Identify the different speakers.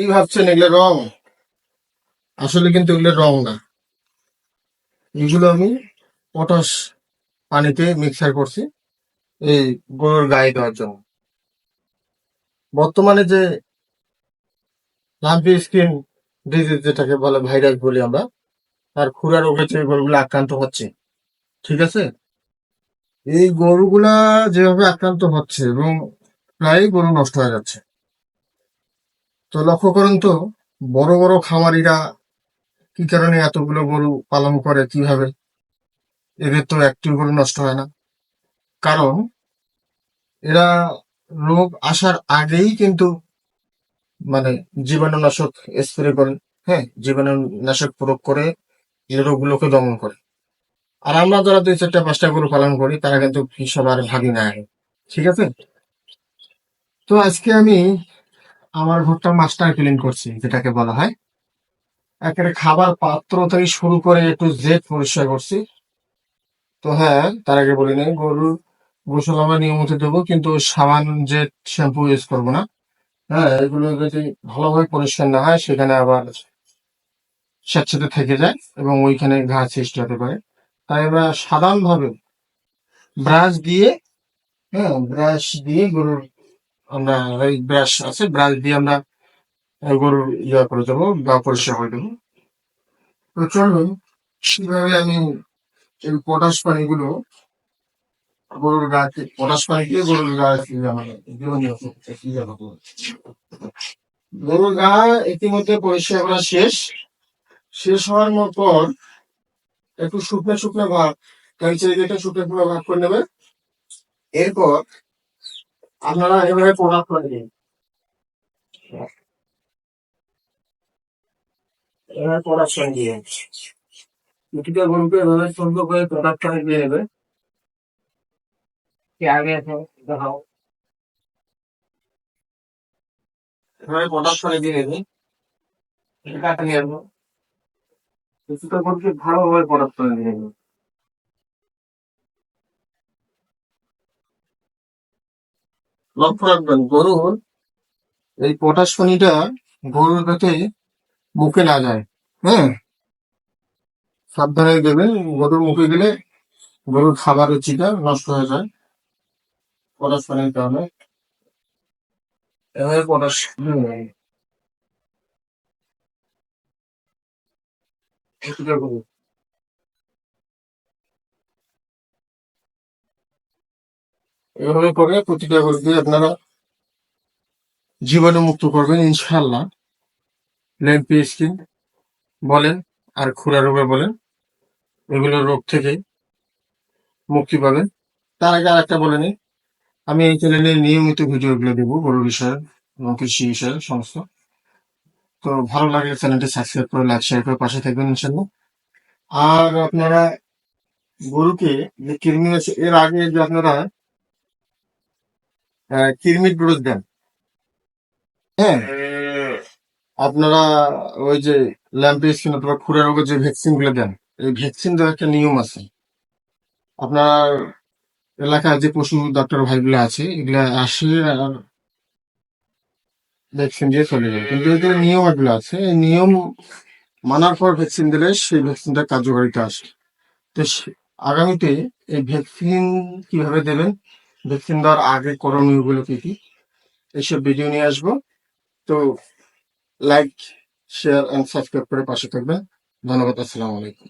Speaker 1: কি ভাবছেন? এগুলো রং। আসলে কিন্তু এগুলো রং না। এগুলো আমি পটাশ পানিতে মিক্সার করছি, এই গরুর গায়ে দেওয়ার জন্য। বর্তমানে যে লাম্পি স্কিন ডিজিজ যেটাকে বলে ভাইরাস বলি আমরা, তার খুরা রোগে যে গরুগুলো আক্রান্ত হচ্ছে, ঠিক আছে? এই গরুগুলা যেভাবে আক্রান্ত হচ্ছে এবং প্রায় গরু নষ্ট হয়ে যাচ্ছে। তো লক্ষ্য করুন তো, বড় বড় খামারিরা কি কারণে এতগুলো গরু পালন করে, কীভাবে? এদের তো একটি গরু নষ্ট হয় না। কারণ এরা রোগ আসার আগেই কিন্তু মানে জীবাণুনাশক স্প্রে করে হ্যাঁ জীবাণুনাশক প্রয়োগ করে এই রোগগুলোকে দমন করে। আর আমরা যারা দুই চারটা, পাঁচটা গরু পালন করি, তারা কিন্তু হিসাব আর ভাগি না ঠিক আছে? তো আজকে আমি আমার ঘরটা মাস্টার ক্লিন করছি, যেটাকে বলা হয়। একেবারে খাবার পাত্র থেকে শুরু করে একটু জেট পরিষ্কার করছি। তো হ্যাঁ তার আগে বলি নাই, গরুর গোসল আমরা নিয়মিত দেবো, কিন্তু সাবান জেট শ্যাম্পু ইউজ করব না। হ্যাঁ এগুলো যদি ভালোভাবে পরিষ্কার না হয়, সেখানে আবার স্যাঁতস্যাঁতে থেকে যায় এবং ওইখানে ঘা সৃষ্টি হতে পারে। তাই আমরা সাধারণভাবে ব্রাশ দিয়ে হ্যাঁ ব্রাশ দিয়ে গরুর আমরা এই ব্রাশ আছে, ব্রাশ দিয়ে আমরা গরুর ইয়া করে দেবো বা পরিষ্কার করে দেবো। তো চলুন, কীভাবে আমি এই পটাশ পানিগুলো গরুর গায়ে পটাশ পানি দিয়ে গরুর গায়ে গরুর গা ইতিমধ্যে পরিষ্কার করা শেষ। শেষ হওয়ার পর একটু শুকনো শুকনো ভাব কাঁচি এটা শুকনো শুকনো ভাব করে নেবে। এরপর আপনারা এভাবে প্রোডাক্ট করে দিন সুন্দর করে দিয়ে আগে দেখাও। এভাবে দিয়ে নিয়ে ভালোভাবে প্রোডাক্ট করে দিয়ে নেবে লক্ষ্য রাখবেন গরুর এই পটাশ পানিটা গরুর যাতে মুখে না যায় হ্যাঁ? সাবধানে দেবেন গরুর মুখে গেলে গরুর খাবার রুচিটা নষ্ট হয়ে যায় পটাশ পানির কারণে। এভাবে পটাশ হুম, এভাবে করে প্রতিটা গরুকে আপনারা জীবাণু মুক্ত করবেন ইনশাল্লাহ ল্যাম্পি স্কিন বলেন আর খুরা রোগে বলেন, এগুলো রোগ থেকে মুক্তি পাবেন। তার আগে আরেকটা বলে নিই, আমি এই চ্যানেলে নিয়মিত ভিডিওগুলো দেবো গরু বিষয়ে, এবং কৃষি বিষয়ে, সমস্ত। তো ভালো লাগলে চ্যানেলটি সাবস্ক্রাইব করে লাইক শেয়ার করে পাশে থাকবেন ইনশাল্লাহ আর আপনারা গরুকে যে কৃমি আছে, এর আগে যে আপনারা আহ, কৃমির ডোজ দেন। হ্যাঁ আপনারা ওই যে ল্যাম্পি স্কিন অথবা খুরা রোগের যে ভ্যাকসিনগুলো দেন এই ভ্যাকসিন দেওয়ার একটা নিয়ম আছে। আপনার এলাকায় যে পশু ডাক্তার ভাইগুলো আছে এগুলা আসে আর ভ্যাকসিন দিয়ে চলে যায়। কিন্তু এদের নিয়ম এগুলো আছে এই নিয়ম মানার পর ভ্যাকসিন দিলে সেই ভ্যাকসিনটা কার্যকারিতা আসে। তো আগামীতে এই ভ্যাকসিন কীভাবে দেবেন ভ্যাকসিন দেওয়ার আগে করণীয়গুলো কি কি? এইসব ভিডিও নিয়ে আসব। তো লাইক শেয়ার এন্ড সাবস্ক্রাইব করে পাশে থাকবেন। ধন্যবাদ, আসসালামু আলাইকুম।